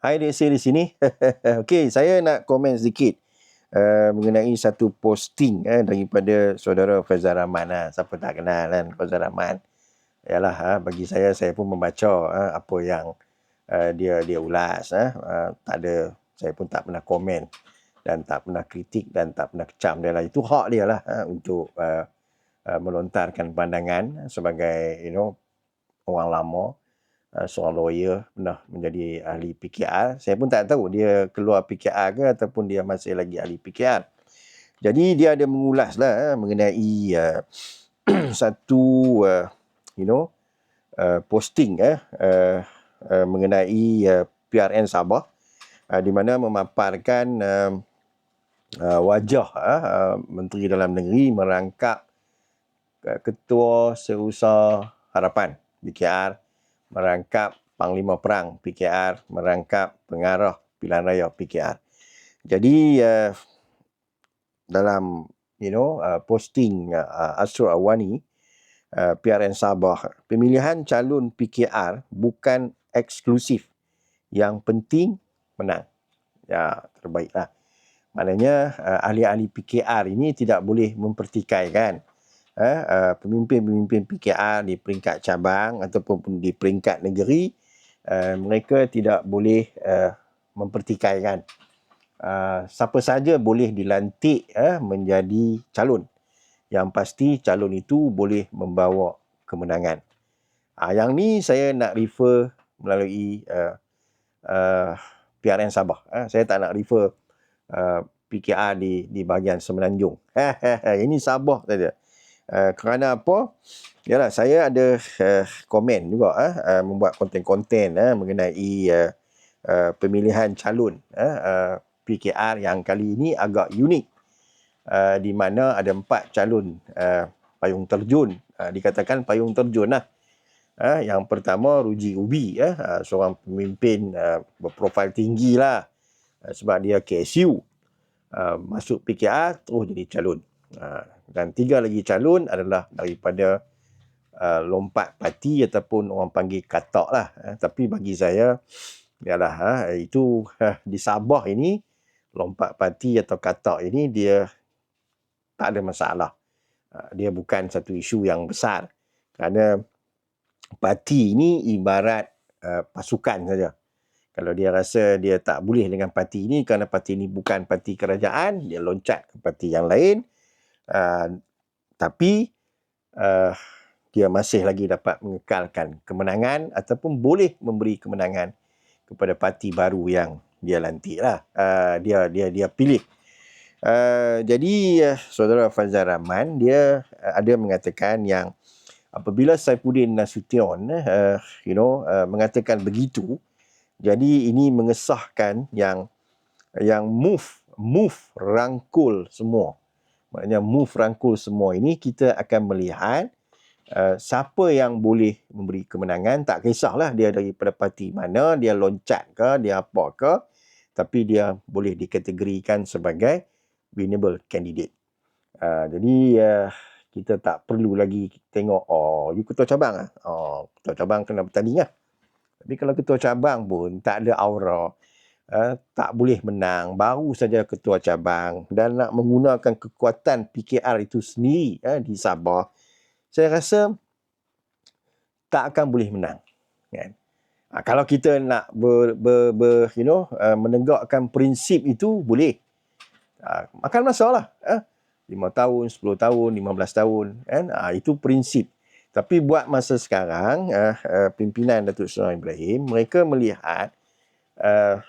Hai Desi di sini. Okey, saya nak komen sedikit uh, mengenai satu posting eh, daripada saudara Faizal Rahman. Ha. Siapa tak kenal kan Faizal Rahman. Yalah, ha, bagi saya, saya pun membaca ha, apa yang uh, dia dia ulas. Ha. Uh, tak ada, saya pun tak pernah komen dan tak pernah kritik dan tak pernah kecam dia lah. Itu hak dia lah ha, untuk uh, uh, melontarkan pandangan sebagai you know orang lama uh, seorang lawyer pernah menjadi ahli PKR. Saya pun tak tahu dia keluar PKR ke ataupun dia masih lagi ahli PKR. Jadi dia ada mengulas lah uh, mengenai uh, satu uh, you know uh, posting uh, uh, uh, mengenai uh, PRN Sabah uh, di mana memaparkan uh, uh, wajah uh, uh, Menteri Dalam Negeri merangkap uh, Ketua Seusaha Harapan BKR merangkap Panglima Perang PKR, merangkap Pengarah Pilihan Raya PKR. Jadi uh, dalam you know uh, posting uh, Asrul Awani uh, PRN Sabah, pemilihan calon PKR bukan eksklusif. Yang penting menang. Ya, terbaiklah. Maknanya uh, ahli-ahli PKR ini tidak boleh mempertikaikan eh, uh, pemimpin-pemimpin PKR di peringkat cabang ataupun di peringkat negeri uh, mereka tidak boleh uh, mempertikaikan uh, siapa saja boleh dilantik uh, menjadi calon yang pasti calon itu boleh membawa kemenangan uh, yang ni saya nak refer melalui uh, uh, PRN Sabah uh, saya tak nak refer uh, PKR di di bahagian Semenanjung. Ini Sabah saja. Uh, kerana apa? Yalah, saya ada uh, komen juga uh, membuat konten-konten uh, mengenai uh, uh, pemilihan calon uh, uh, PKR yang kali ini agak unik. Uh, di mana ada empat calon uh, payung terjun. Uh, dikatakan payung terjun lah. Uh, yang pertama Ruji Ubi. Uh, seorang pemimpin uh, berprofil tinggi lah. Uh, sebab dia KSU. Uh, masuk PKR terus jadi calon. Uh, dan tiga lagi calon adalah daripada uh, lompat parti ataupun orang panggil katak lah. Eh, tapi bagi saya, ialah ha, itu ha, di Sabah ini, lompat parti atau katak ini dia tak ada masalah. Uh, dia bukan satu isu yang besar. Kerana parti ini ibarat uh, pasukan saja. Kalau dia rasa dia tak boleh dengan parti ini kerana parti ini bukan parti kerajaan, dia loncat ke parti yang lain. Uh, tapi uh, dia masih lagi dapat mengekalkan kemenangan ataupun boleh memberi kemenangan kepada parti baru yang dia lantik lah. Uh, dia dia dia pilih. Uh, jadi uh, saudara Fazal Rahman dia uh, ada mengatakan yang apabila Saifuddin Nasution uh, you know uh, mengatakan begitu jadi ini mengesahkan yang yang move move rangkul semua maknanya move rangkul semua ini kita akan melihat uh, siapa yang boleh memberi kemenangan. Tak kisahlah dia daripada parti mana dia loncat ke dia apa ke tapi dia boleh dikategorikan sebagai winnable candidate. Uh, jadi uh, kita tak perlu lagi tengok oh you ketua cabang ah? Oh ketua cabang kena bertanding lah tapi kalau ketua cabang pun tak ada aura uh, tak boleh menang. Baru saja ketua cabang dan nak menggunakan kekuatan PKR itu sendiri uh, di Sabah saya rasa tak akan boleh menang kan? Uh, kalau kita nak ber, ber, ber you know uh, menegakkan prinsip itu boleh. Uh, makan masalah uh, 5 tahun 10 tahun 15 tahun kan? Uh, itu prinsip. Tapi buat masa sekarang uh, uh, pimpinan Datuk Seri Ibrahim mereka melihat uh,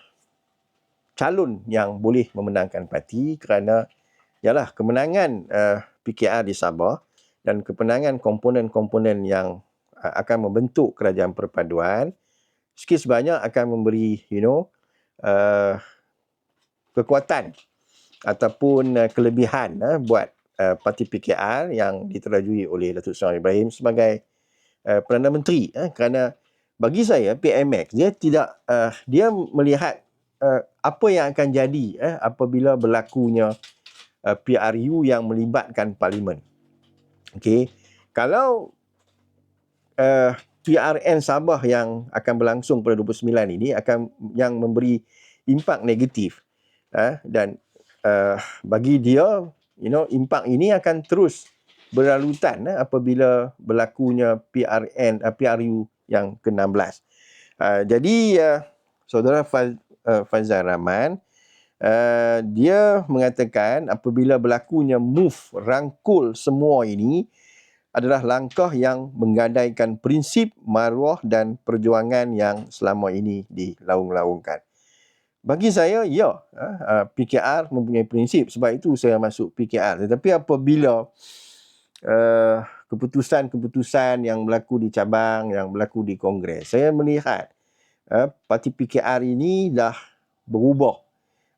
calon yang boleh memenangkan parti kerana ialah kemenangan uh, PKR di Sabah dan kemenangan komponen-komponen yang uh, akan membentuk kerajaan perpaduan sikit sebanyak akan memberi you know uh, kekuatan ataupun uh, kelebihan uh, buat uh, parti PKR yang diterajui oleh Datuk Seri Ibrahim sebagai uh, Perdana Menteri uh, kerana bagi saya PMX dia tidak uh, dia melihat uh, apa yang akan jadi eh, apabila berlakunya uh, PRU yang melibatkan parlimen. Okey. Kalau uh, PRN Sabah yang akan berlangsung pada 29 ini akan yang memberi impak negatif uh, dan uh, bagi dia you know impak ini akan terus berlalutan uh, apabila berlakunya PRN uh, PRU yang ke-16. Uh, jadi uh, saudara uh, Fazal Rahman uh, dia mengatakan apabila berlakunya move rangkul semua ini adalah langkah yang menggadaikan prinsip maruah dan perjuangan yang selama ini dilaung-laungkan. Bagi saya, ya, ha, PKR mempunyai prinsip. Sebab itu saya masuk PKR. Tetapi apabila uh, keputusan-keputusan yang berlaku di cabang, yang berlaku di Kongres, saya melihat uh, parti PKR ini dah berubah.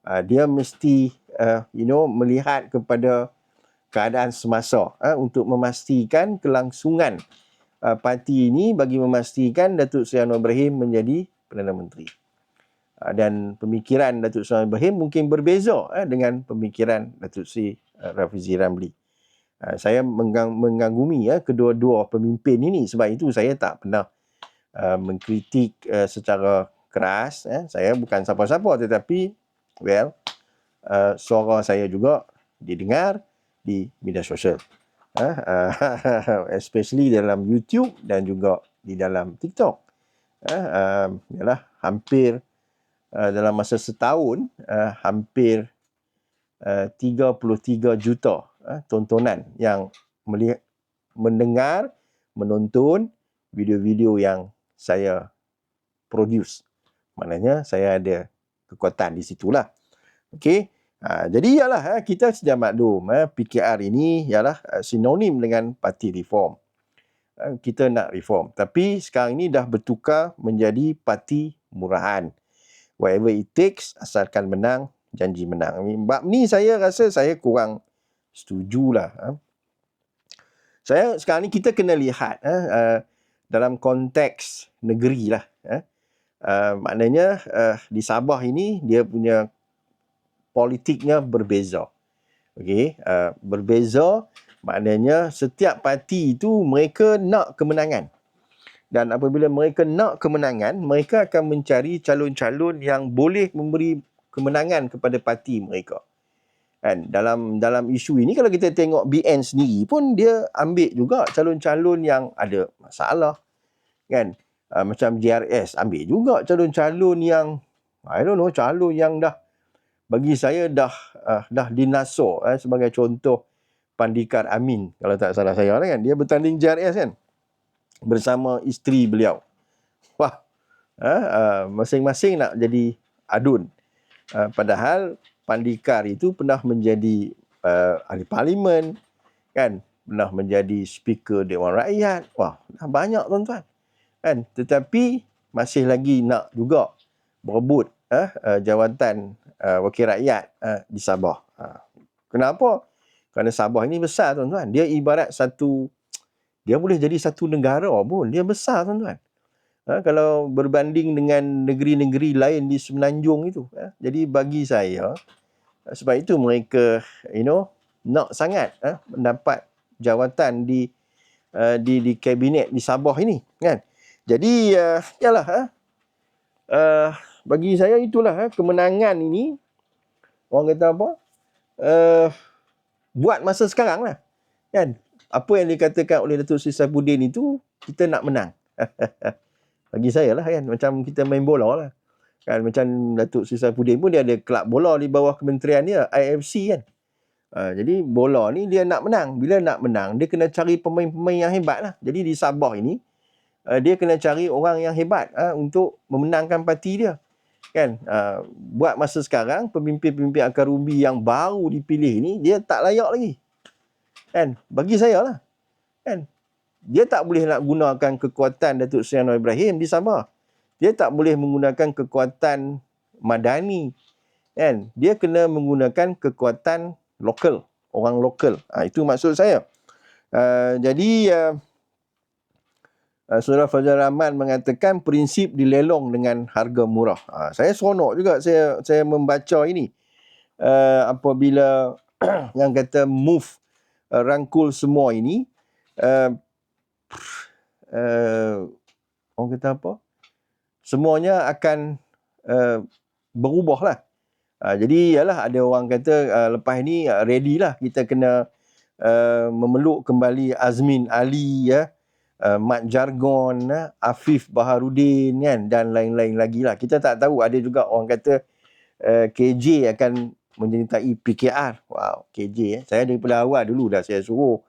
Uh, dia mesti, uh, you know, melihat kepada keadaan semasa uh, untuk memastikan kelangsungan uh, parti ini bagi memastikan Datuk Seri Anwar Ibrahim menjadi Perdana Menteri. Uh, dan pemikiran Datuk Seri Anwar Ibrahim mungkin berbeza uh, dengan pemikiran Datuk Seri uh, Rafizi Ramli. Uh, saya menggang- mengagumi ya uh, kedua-dua pemimpin ini sebab itu saya tak pernah uh, mengkritik uh, secara keras. Uh, saya bukan siapa-siapa tetapi well uh, suara saya juga didengar di media sosial. Uh, uh, especially dalam YouTube dan juga di dalam TikTok. Uh, uh, yalah, hampir uh, dalam masa setahun, uh, hampir uh, 33 juta uh, tontonan yang melihat, mendengar, menonton video-video yang saya produce. Maknanya saya ada kekuatan di situlah. Okey. Ha, jadi ialah ha, kita sedia maklum ha, PKR ini ialah ha, sinonim dengan parti reform. Ha, kita nak reform. Tapi sekarang ini dah bertukar menjadi parti murahan. Whatever it takes asalkan menang, janji menang. Bab ni saya rasa saya kurang setujulah. Ha. Saya sekarang ni kita kena lihat ha, uh, dalam konteks negeri lah. Ha. Uh, maknanya uh, di Sabah ini dia punya politiknya berbeza. Okey, uh, berbeza maknanya setiap parti itu mereka nak kemenangan. Dan apabila mereka nak kemenangan, mereka akan mencari calon-calon yang boleh memberi kemenangan kepada parti mereka. Kan dalam dalam isu ini kalau kita tengok BN sendiri pun dia ambil juga calon-calon yang ada masalah. Kan? Uh, macam JRS ambil juga calon-calon yang I don't know, calon yang dah bagi saya dah uh, dah dinasor eh, sebagai contoh Pandikar Amin kalau tak salah saya kan? Dia bertanding JRS kan? Bersama isteri beliau. Wah uh, masing-masing nak jadi adun. Uh, padahal Pandikar itu pernah menjadi uh, ahli parlimen kan? Pernah menjadi speaker Dewan Rakyat. Wah dah banyak tuan-tuan kan tetapi masih lagi nak juga berebut uh, uh, jawatan uh, wakil rakyat uh, di Sabah. Uh, kenapa? Kerana Sabah ini besar tuan-tuan. Dia ibarat satu, dia boleh jadi satu negara pun. Dia besar tuan-tuan. Uh, kalau berbanding dengan negeri-negeri lain di Semenanjung itu. Uh, jadi bagi saya, uh, sebab itu mereka, you know, nak sangat uh, mendapat jawatan di uh, di di kabinet di Sabah ini kan. Jadi uh, yalah uh, uh, bagi saya itulah eh, kemenangan ini orang kata apa? Uh, buat masa sekarang lah. Kan? Apa yang dikatakan oleh Datuk Sri Saifuddin itu kita nak menang. Bagi saya lah kan? Macam kita main bola lah. Kan? Macam Datuk Sri Saifuddin pun dia ada kelab bola di bawah kementerian dia IFC kan? Uh, jadi bola ni dia nak menang. Bila nak menang dia kena cari pemain-pemain yang hebat lah. Jadi di Sabah ini uh, dia kena cari orang yang hebat uh, untuk memenangkan parti dia. Kan? Uh, buat masa sekarang pemimpin-pemimpin akar umbi yang baru dipilih ni dia tak layak lagi. Kan? Bagi saya lah. Kan? Dia tak boleh nak gunakan kekuatan Datuk Seri Anwar Ibrahim di Sabah. Dia tak boleh menggunakan kekuatan madani. Kan? Dia kena menggunakan kekuatan lokal. Orang lokal. Ha, itu maksud saya. Uh, jadi uh, Saudara Fazal Rahman mengatakan prinsip dilelong dengan harga murah. Uh, saya seronok juga saya saya membaca ini. Uh, apabila yang kata move uh, rangkul semua ini uh, uh, orang kata apa semuanya akan uh, berubah lah uh, jadi yalah ada orang kata uh, lepas ni uh, ready lah kita kena uh, memeluk kembali Azmin Ali ya uh, Mat Jargon uh, Afif Baharudin kan dan lain-lain lagi lah. Kita tak tahu ada juga orang kata uh, KJ akan menyertai PKR wow KJ eh. saya daripada awal dulu dah saya suruh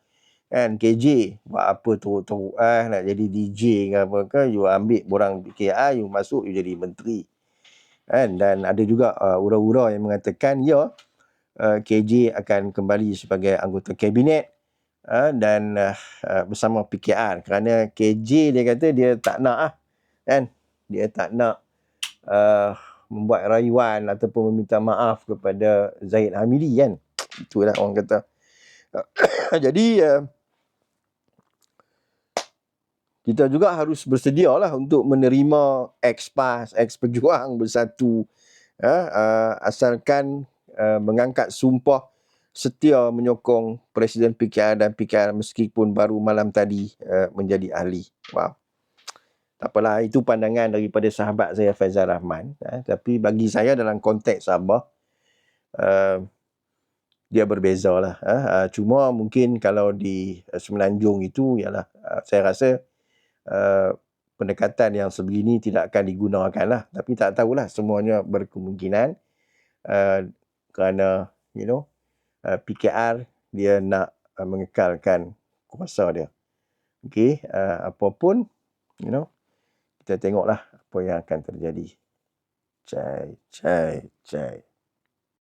kan KJ buat apa teruk-teruk ah nak jadi DJ ke apa ke you ambil borang PKR you masuk you jadi menteri. Kan dan ada juga uh, ura-ura yang mengatakan ya uh, KJ akan kembali sebagai anggota kabinet uh, dan uh, bersama PKR kerana KJ dia kata dia tak nak ah kan? Dia tak nak uh, membuat rayuan ataupun meminta maaf kepada Zaid Hamidi kan? Itulah orang kata. Jadi uh, kita juga harus bersedia lah untuk menerima ex-PAS, ex-pejuang bersatu. Ya, uh, asalkan uh, mengangkat sumpah setia menyokong Presiden PKR dan PKR meskipun baru malam tadi uh, menjadi ahli. Wow. Tak apalah, itu pandangan daripada sahabat saya Faizal Rahman. Uh, tapi bagi saya dalam konteks Sabah, uh, dia berbeza lah. Uh, uh, cuma mungkin kalau di Semenanjung itu, ialah uh, saya rasa Uh, pendekatan yang sebegini tidak akan digunakan lah. Tapi tak tahulah semuanya berkemungkinan uh, kerana you know uh, PKR dia nak uh, mengekalkan kuasa dia. Okay, uh, apapun you know kita tengoklah apa yang akan terjadi. Cai, cai, cai.